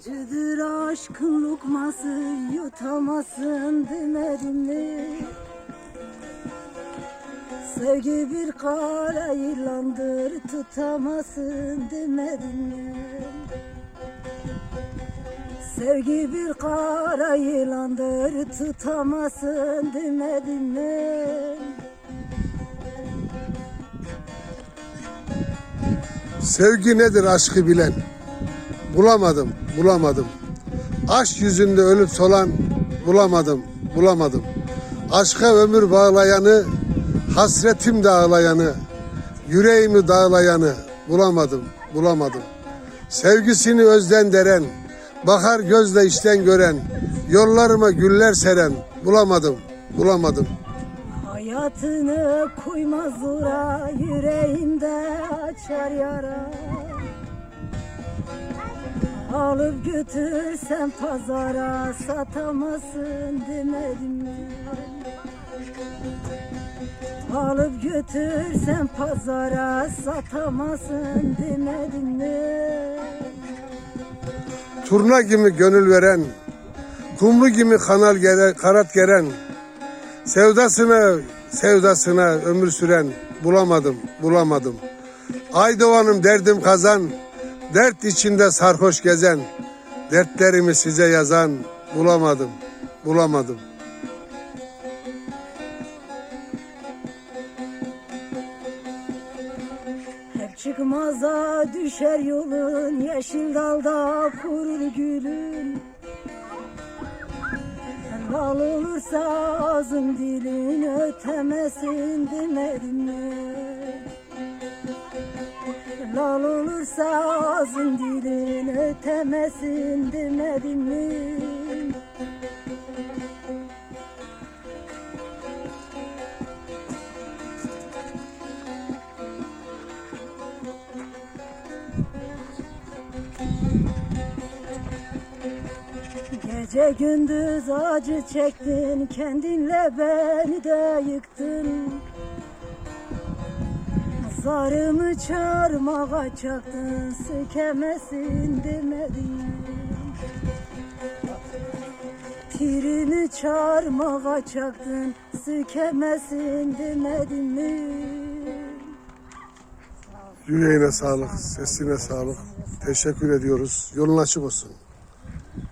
Acıdır aşkın lokması yutamazsın demedim mi? Sevgi bir kara yılandır tutamazsın demedim mi? Sevgi bir kara yılandır tutamazsın demedim mi? Sevgi nedir aşkı bilen? Bulamadım, bulamadım. Aşk yüzünde ölüp solan bulamadım, bulamadım. Aşka ömür bağlayanı, hasretim dağlayanı, yüreğimi dağlayanı bulamadım, bulamadım. Sevgisini özden deren, bakar gözle içten gören, yollarıma güller seren bulamadım, bulamadım. Hayatını koymaz zora yüreğimde açar yara Alıp götürsen pazara satamazsın demedim mi? Alıp götürsen pazara satamazsın demedim mi? Turna gibi gönül veren, kumru gibi kanal gere, karat geren, sevdasına, sevdasına ömür süren bulamadım, bulamadım. Aydoğan'ım derdim kazan, dert içinde sarhoş gezen, dertlerimi size yazan bulamadım, bulamadım. Hep çıkmaza düşer yolun Yeşil dalda kurur gülün Lal olursa ağzın dilin Ötemesin demedim mi? Lal olursa ağzın dilin Ötemesin demedim mi? Gece gündüz acı çektin Kendinle beni de yıktın Zarımı çarmıha çaktın Sökemesin demedin Tirimi çarmıha çaktın Sökemesin demedin mi? Yüreğine sağlık, sesine sağlık. Teşekkür ediyoruz. Yolun açık olsun.